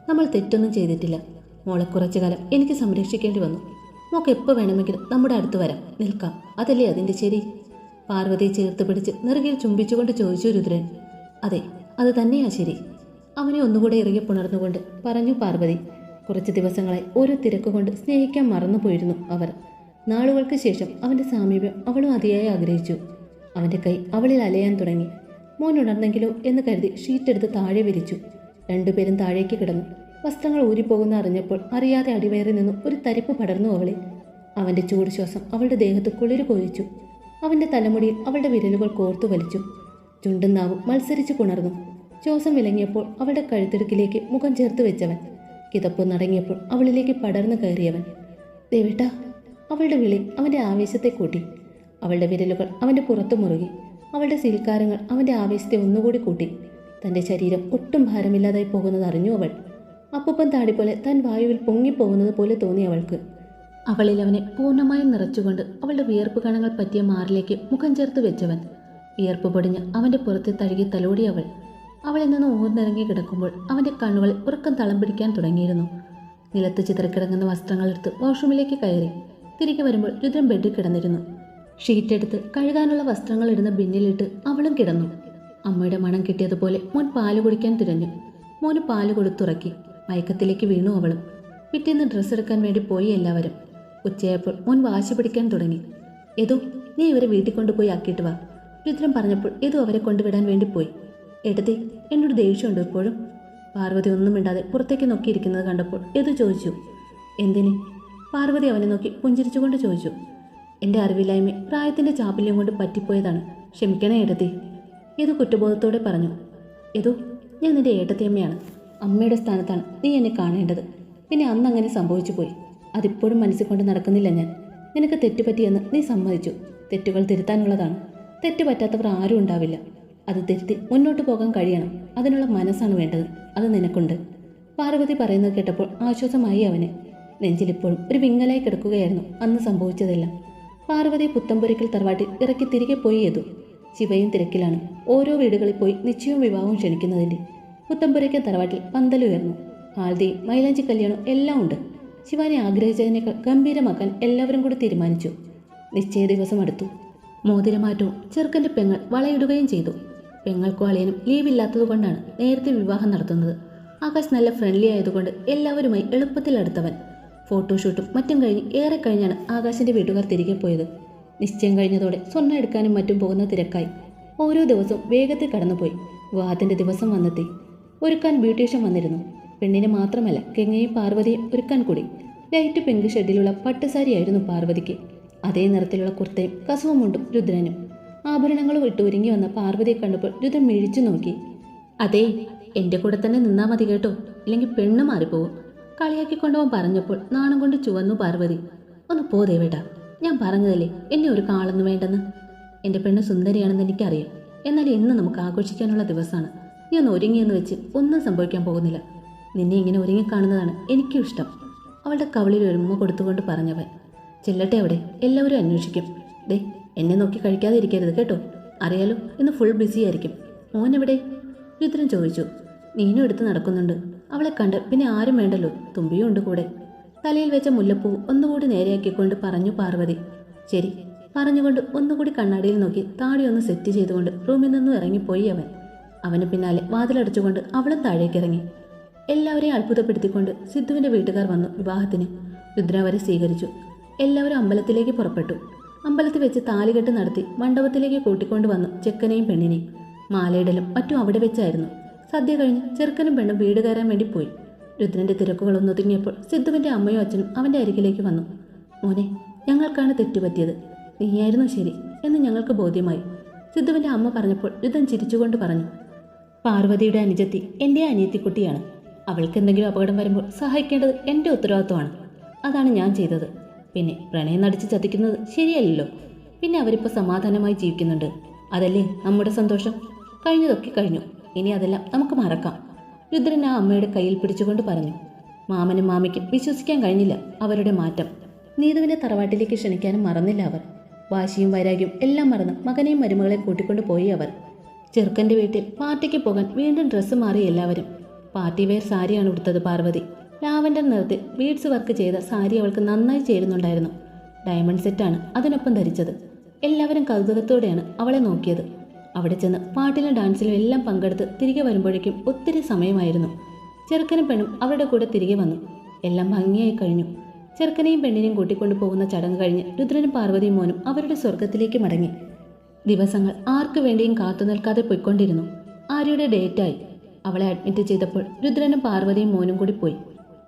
നമ്മൾ തെറ്റൊന്നും ചെയ്തിട്ടില്ല. മോളെ കുറച്ചു കാലം എനിക്ക് സംരക്ഷിക്കേണ്ടി വന്നു. മോക്ക് എപ്പോൾ വേണമെങ്കിലും നമ്മുടെ അടുത്ത് വരാം. നിൽക്കാം. അതല്ലേ അതിന്റെ ശരി? പാർവതിയെ ചേർത്ത് പിടിച്ച് നെറുകയിൽ ചുംബിച്ചുകൊണ്ട് ചോദിച്ചു രുദ്രൻ. അതെ അത് തന്നെയാ ശരി. അവനെ ഒന്നുകൂടെ ഇറങ്ങി പുണർന്നുകൊണ്ട് പറഞ്ഞു പാർവതി. കുറച്ച് ദിവസങ്ങളായി ഓരോ തിരക്കുകൊണ്ട് സ്നേഹിക്കാൻ മറന്നുപോയിരുന്നു അവർ. നാളുകൾക്ക് ശേഷം അവന്റെ സാമീപ്യം അവളും അതിയായി ആഗ്രഹിച്ചു. അവന്റെ കൈ അവളിൽ അലയാൻ തുടങ്ങി. മോൻ ഉണർന്നെങ്കിലോ എന്ന് കരുതി ഷീറ്റെടുത്ത് താഴെ വിരിച്ചു. രണ്ടുപേരും താഴേക്ക് കിടന്നു. വസ്ത്രങ്ങൾ ഊരിപ്പോകുന്ന അറിഞ്ഞപ്പോൾ അറിയാതെ അടിവയറിൽ നിന്നും ഒരു തരിപ്പ് പടർന്നു അവളെ അവന്റെ ചൂട് ശ്വാസം അവളുടെ ദേഹത്ത് കുളിര് കൊഴിച്ചു. അവന്റെ തലമുടിയിൽ അവളുടെ വിരലുകൾ കോർത്തു വലിച്ചു. ചുണ്ടും നാവും മത്സരിച്ച് പുണർന്നു ശ്വാസം വിലങ്ങിയപ്പോൾ അവളുടെ കഴുത്തിടുക്കിലേക്ക് മുഖം ചേർത്ത് വെച്ചവൻ. കിതപ്പ് നടങ്ങിയപ്പോൾ അവളിലേക്ക് പടർന്നു കയറിയവൻ. ദേവേട്ട അവളുടെ വിളി അവന്റെ ആവേശത്തെ കൂട്ടി. അവളുടെ വിരലുകൾ അവന്റെ പുറത്തു മുറുകി. അവളുടെ സീൽക്കാരങ്ങൾ അവന്റെ ആവേശത്തെ ഒന്നുകൂടി കൂട്ടി. തന്റെ ശരീരം ഒട്ടും ഭാരമില്ലാതായി പോകുന്നത് അറിഞ്ഞു അവൾ. അപ്പൂപ്പൻ താടി പോലെ താൻ വായുവിൽ പൊങ്ങിപ്പോകുന്നത് പോലെ തോന്നി അവൾക്ക്. അവളിൽ അവനെ പൂർണമായും നിറച്ചുകൊണ്ട് അവളുടെ വിയർപ്പ് കണങ്ങൾ പറ്റിയ മാറിലേക്ക് മുഖം ചേർത്ത് വെച്ചവൻ. വിയർപ്പ് പൊടിഞ്ഞ് അവന്റെ പുറത്ത് തഴുകി തലോടി അവൾ. അവളിൽ നിന്ന് ഊർന്നിറങ്ങി കിടക്കുമ്പോൾ അവന്റെ കണ്ണുകൾ ഉറക്കം തളം പിടിക്കാൻ തുടങ്ങിയിരുന്നു. നിലത്ത് ചിതറിക്കിടങ്ങുന്ന വസ്ത്രങ്ങളെടുത്ത് വാഷ്റൂമിലേക്ക് കയറി. തിരികെ വരുമ്പോൾ രുദ്രൻ ബെഡിൽ കിടന്നിരുന്നു. ഷീറ്റെടുത്ത് കഴുകാനുള്ള വസ്ത്രങ്ങൾ ഇടുന്ന ബിന്നിലിട്ട് അവളും കിടന്നു. അമ്മയുടെ മണം കിട്ടിയതുപോലെ മോൻ പാൽ കുടിക്കാൻ തിരഞ്ഞു. മോന് പാൽ കൊടുത്തുറക്കി. മയക്കത്തിലേക്ക് വീണു അവളും. പിറ്റേന്ന് ഡ്രസ്സ് എടുക്കാൻ വേണ്ടി പോയി എല്ലാവരും. ഉച്ചയായപ്പോൾ മുൻ വാശി പിടിക്കാൻ തുടങ്ങി. ഏതോ നീ ഇവരെ വീട്ടിൽ കൊണ്ടുപോയി ആക്കിയിട്ട് വാ. രുദ്രം പറഞ്ഞപ്പോൾ ഏതോ അവരെ കൊണ്ടുവിടാൻ വേണ്ടി പോയി. എടുത്തേ എന്നോട് ദേഷ്യമുണ്ട് ഇപ്പോഴും. പാർവതി ഒന്നും മിണ്ടാതെ പുറത്തേക്ക് നോക്കിയിരിക്കുന്നത് കണ്ടപ്പോൾ ഏതു ചോദിച്ചു. എന്തിന്? പാർവതി അവനെ നോക്കി പുഞ്ചിരിച്ചുകൊണ്ട് ചോദിച്ചു. എന്റെ അറിവില്ലായ്മ പ്രായത്തിന്റെ ചാപല്യം കൊണ്ട് പറ്റിപ്പോയതാണ്. ക്ഷമിക്കണേ ഏട്ടത്തി ഏതു കുറ്റബോധത്തോടെ പറഞ്ഞു. ഏതോ ഞാൻ നിന്റെ ഏട്ടത്തിയമ്മയാണ്. അമ്മയുടെ സ്ഥാനത്താണ് നീ എന്നെ കാണേണ്ടത്. പിന്നെ അന്ന് അങ്ങനെ സംഭവിച്ചു പോയി അതിപ്പോഴും മനസ്സിൽ കൊണ്ട് നടക്കുന്നില്ല ഞാൻ. നിനക്ക് തെറ്റുപറ്റിയെന്ന് നീ സമ്മതിച്ചു. തെറ്റുകൾ തിരുത്താനുള്ളതാണ്. തെറ്റ് പറ്റാത്തവർ ആരും ഉണ്ടാവില്ല. അത് തിരുത്തി മുന്നോട്ട് പോകാൻ കഴിയണം. അതിനുള്ള മനസ്സാണ് വേണ്ടത്. അത് നിനക്കുണ്ട്. പാർവതി പറയുന്നത് കേട്ടപ്പോൾ ആശ്വാസമായി അവന്. നെഞ്ചിലിപ്പോഴും ഒരു വിങ്ങലായി കിടക്കുകയായിരുന്നു അന്ന് സംഭവിച്ചതെല്ലാം. പാർവതി പുത്തമ്പുരയ്ക്കൽ തറവാട്ടിൽ ഇറക്കി തിരികെ പോയി എതു ശിവയും തിരക്കിലാണ്. ഓരോ വീടുകളിൽ പോയി നിശ്ചയവും വിവാഹവും ക്ഷണിക്കുന്നതിന്റെ പുത്തമ്പുരയ്ക്കൽ തറവാട്ടിൽ പന്തലുയർന്നു ആൽദി മൈലാഞ്ചി കല്യാണം എല്ലാം ഉണ്ട്. ശിവാനെ ആഗ്രഹിച്ചതിനേക്കാൾ ഗംഭീരമാക്കാൻ എല്ലാവരും കൂടി തീരുമാനിച്ചു. നിശ്ചയ ദിവസം അടുത്തു. മോതിരമാറ്റവും ചെറുക്കന്റെ പെങ്ങൾ വളയിടുകയും ചെയ്തു. പെങ്ങൾക്കും അളിയനും ലീവില്ലാത്തതുകൊണ്ടാണ് നേരത്തെ വിവാഹം നടത്തുന്നത്. ആകാശ് നല്ല ഫ്രണ്ട്ലി ആയതുകൊണ്ട് എല്ലാവരുമായി എളുപ്പത്തിൽ അടുത്തവൻ. ഫോട്ടോഷൂട്ടും മറ്റും കഴിഞ്ഞ് ഏറെ കഴിഞ്ഞാണ് ആകാശിന്റെ വീട്ടുകാർ തിരികെ പോയത്. നിശ്ചയം കഴിഞ്ഞതോടെ സ്വർണം എടുക്കാനും മറ്റും പോകുന്ന തിരക്കായി. ഓരോ ദിവസവും വേഗത്തിൽ കടന്നുപോയി. വിവാഹത്തിന്റെ ദിവസം വന്നെത്തി. ഒരുക്കാൻ ബ്യൂട്ടീഷ്യൻ വന്നിരുന്നു. പെണ്ണിനെ മാത്രമല്ല ഗംഗയും പാർവതിയും ഒരുക്കാൻ കൂടി. ലൈറ്റ് പിങ്ക് ഷെഡിലുള്ള പട്ടുസാരിയായിരുന്നു പാർവതിക്ക്. അതേ നിറത്തിലുള്ള കുർത്തയും കസവുമുണ്ടും രുദ്രനും. ആഭരണങ്ങളും ഇട്ട് ഒരുങ്ങി വന്ന പാർവതിയെ കണ്ടപ്പോൾ രുദ്രൻ മിഴിച്ചു നോക്കി. അതേ എന്റെ കൂടെ തന്നെ നിന്നാ മതി കേട്ടോ. ഇല്ലെങ്കിൽ പെണ്ണ് മാറിപ്പോവും. കളിയാക്കിക്കൊണ്ടവൻ പറഞ്ഞപ്പോൾ നാണം കൊണ്ട് ചുവന്നു പാർവതി. ഒന്ന് പോ വേട്ടാ. ഞാൻ പറഞ്ഞതല്ലേ എന്നെ ഒരു കാളൊന്നും വേണ്ടെന്ന്. എന്റെ പെണ്ണ് സുന്ദരിയാണെന്ന് എനിക്കറിയാം. എന്നാൽ ഇന്ന് നമുക്ക് ആഘോഷിക്കാനുള്ള ദിവസമാണ്. നീ ഒന്ന് ഒരുങ്ങിയെന്ന് വെച്ച് ഒന്നും സംഭവിക്കാൻ പോകുന്നില്ല. നിന്നെ ഇങ്ങനെ ഒരുങ്ങി കാണുന്നതാണ് എനിക്കും ഇഷ്ടം. അവളുടെ കവളിൽ ഒരുമ കൊടുത്തുകൊണ്ട് പറഞ്ഞവൻ ചെല്ലട്ടെ അവിടെ എല്ലാവരും അന്വേഷിക്കും. ദേ എന്നെ നോക്കി കഴിക്കാതെ ഇരിക്കരുത് കേട്ടോ. അറിയാലോ ഇന്ന് ഫുൾ ബിസി ആയിരിക്കും. മോൻ എവിടെ രുദ്രൻ ചോദിച്ചു. നീനും എടുത്ത് നടക്കുന്നുണ്ട്. അവളെ കണ്ട് പിന്നെ ആരും വേണ്ടല്ലോ. തുമ്പിയും ഉണ്ട് കൂടെ. തലയിൽ വെച്ച മുല്ലപ്പൂ ഒന്നുകൂടി നേരെയാക്കിക്കൊണ്ട് പറഞ്ഞു പാർവതി. ശരി. പറഞ്ഞുകൊണ്ട് ഒന്നുകൂടി കണ്ണാടിയിൽ നോക്കി താടി ഒന്ന് സെറ്റ് ചെയ്തുകൊണ്ട് റൂമിൽ നിന്നും ഇറങ്ങിപ്പോയി അവൻ. അവന് പിന്നാലെ വാതിലടച്ചുകൊണ്ട് അവളും താഴേക്കിറങ്ങി. എല്ലാവരെയും അത്ഭുതപ്പെടുത്തിക്കൊണ്ട് സിദ്ധുവിന്റെ വീട്ടുകാർ വന്നു വിവാഹത്തിന്. രുദ്ര അവരെ സ്വീകരിച്ചു. എല്ലാവരും അമ്പലത്തിലേക്ക് പുറപ്പെട്ടു. അമ്പലത്തിൽ വെച്ച് താലികെട്ട് നടത്തി മണ്ഡപത്തിലേക്ക് കൂട്ടിക്കൊണ്ടു വന്നു ചെക്കനെയും പെണ്ണിനെയും. മാലയിടലും മറ്റും അവിടെ വെച്ചായിരുന്നു. സദ്യ കഴിഞ്ഞ് ചെറുക്കനും പെണ്ണും വീട് കയറാൻ വേണ്ടി പോയി. രുദ്രന്റെ തിരക്കുകൾ ഒന്നൊതുങ്ങിയപ്പോൾ സിദ്ധുവിന്റെ അമ്മയും അച്ഛനും അവന്റെ അരികിലേക്ക് വന്നു. മോനെ ഞങ്ങൾക്കാണ് തെറ്റുപറ്റിയത്. നീയായിരുന്നു ശരി എന്ന് ഞങ്ങൾക്ക് ബോധ്യമായി. സിദ്ധുവിന്റെ അമ്മ പറഞ്ഞപ്പോൾ രുദ്രൻ ചിരിച്ചുകൊണ്ട് പറഞ്ഞു. പാർവതിയുടെ അനുജത്തി എന്റെ അനിയത്തിക്കുട്ടിയാണ്. അവൾക്ക് എന്തെങ്കിലും അപകടം വരുമ്പോൾ സഹായിക്കേണ്ടത് എന്റെ ഉത്തരവാദിത്വമാണ്. അതാണ് ഞാൻ ചെയ്തത്. പിന്നെ പ്രണയം നടിച്ച് ചതിക്കുന്നത് ശരിയല്ലല്ലോ. പിന്നെ അവരിപ്പോൾ സമാധാനമായി ജീവിക്കുന്നുണ്ട്. അതല്ലേ നമ്മുടെ സന്തോഷം? കഴിഞ്ഞതൊക്കെ കഴിഞ്ഞു. ഇനി അതെല്ലാം നമുക്ക് മറക്കാം. രുദ്രൻ ആ അമ്മയുടെ കയ്യിൽ പിടിച്ചുകൊണ്ട് പറഞ്ഞു. മാമനും മാമയ്ക്കും വിശ്വസിക്കാൻ കഴിഞ്ഞില്ല അവരുടെ മാറ്റം. നീതുവിനെ തറവാട്ടിലേക്ക് ക്ഷണിക്കാനും മറന്നില്ല അവർ. വാശിയും വൈരാഗ്യവും എല്ലാം മറന്ന് മകനെയും മരുമകളെ കൂട്ടിക്കൊണ്ടു പോയി അവർ. ചെറുക്കന്റെ വീട്ടിൽ പാർട്ടിക്ക് പോകാൻ വീണ്ടും ഡ്രസ്സ് മാറി എല്ലാവരും. പാർട്ടി വെയർ സാരിയാണ് ഉടുത്തത് പാർവതി. ലാവൻഡർ നിറത്തിൽ ബീഡ്സ് വർക്ക് ചെയ്ത സാരി അവൾക്ക് നന്നായി ചേരുന്നുണ്ടായിരുന്നു. ഡയമണ്ട് സെറ്റാണ് അതിനൊപ്പം ധരിച്ചത്. എല്ലാവരും കൗതുകത്തോടെയാണ് അവളെ നോക്കിയത്. അവിടെ ചെന്ന് പാട്ടിലും ഡാൻസിലും എല്ലാം പങ്കെടുത്ത് തിരികെ വരുമ്പോഴേക്കും ഒത്തിരി സമയമായിരുന്നു. ചെറുക്കനും പെണ്ണും അവരുടെ കൂടെ തിരികെ വന്നു. എല്ലാം ഭംഗിയായി കഴിഞ്ഞു. ചെറുക്കനെയും പെണ്ണിനെയും കൂട്ടിക്കൊണ്ടു പോകുന്ന ചടങ്ങ് കഴിഞ്ഞ് രുദ്രനും പാർവതിയും മോനും അവരുടെ സ്വർഗത്തിലേക്ക് മടങ്ങി. ദിവസങ്ങൾ ആർക്കു വേണ്ടിയും കാത്തു നിൽക്കാതെ പോയിക്കൊണ്ടിരുന്നു. ആര്യയുടെ ഡേറ്റായി. അവളെ അഡ്മിറ്റ് ചെയ്തപ്പോൾ രുദ്രനും പാർവതിയും മോനും കൂടി പോയി.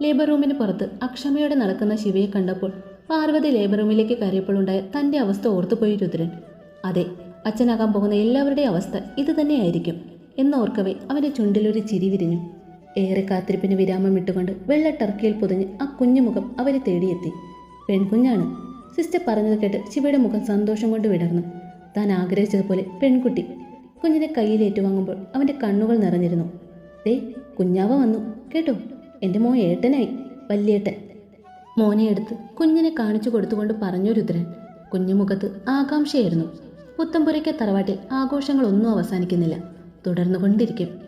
ലേബർ റൂമിന് പുറത്ത് അക്ഷമയോടെ നടക്കുന്ന ശിവയെ കണ്ടപ്പോൾ പാർവതി ലേബർ റൂമിലേക്ക് കയറിയപ്പോൾ ഉണ്ടായ തന്റെ അവസ്ഥ ഓർത്തുപോയി രുദ്രൻ. അതെ അച്ഛനാകാൻ പോകുന്ന എല്ലാവരുടെയും അവസ്ഥ ഇത് തന്നെയായിരിക്കും എന്നോർക്കവേ അവന്റെ ചുണ്ടിലൊരു ചിരി വിരിഞ്ഞു. ഏറെ കാത്തിരിപ്പിന് വിരാമം ഇട്ടുകൊണ്ട് വെള്ള ടർക്കിയിൽ പൊതിഞ്ഞ് ആ കുഞ്ഞുമുഖം അവരെ തേടിയെത്തി. പെൺകുഞ്ഞാണ്. സിസ്റ്റർ പറഞ്ഞത് കേട്ട് ശിവയുടെ മുഖം സന്തോഷം കൊണ്ട് വിടർന്നു. താൻ ആഗ്രഹിച്ചതുപോലെ പെൺകുട്ടി കുഞ്ഞിനെ കയ്യിൽ ഏറ്റുവാങ്ങുമ്പോൾ അവന്റെ കണ്ണുകൾ നിറഞ്ഞിരുന്നു. ദേ കുഞ്ഞാവ വന്നു. കേട്ടോ എന്റെ മോൻ ഏട്ടനായി വല്യേട്ടൻ. മോനെ എടുത്ത് കുഞ്ഞിനെ കാണിച്ചു കൊടുത്തുകൊണ്ട് പറഞ്ഞു രുദ്രൻ. കുഞ്ഞുമുഖത്ത് ആകാംക്ഷയായിരുന്നു. പുത്തമ്പുരയ്ക്ക തറവാട്ടിൽ ആഘോഷങ്ങളൊന്നും അവസാനിക്കുന്നില്ല. തുടർന്നുകൊണ്ടിരിക്കും.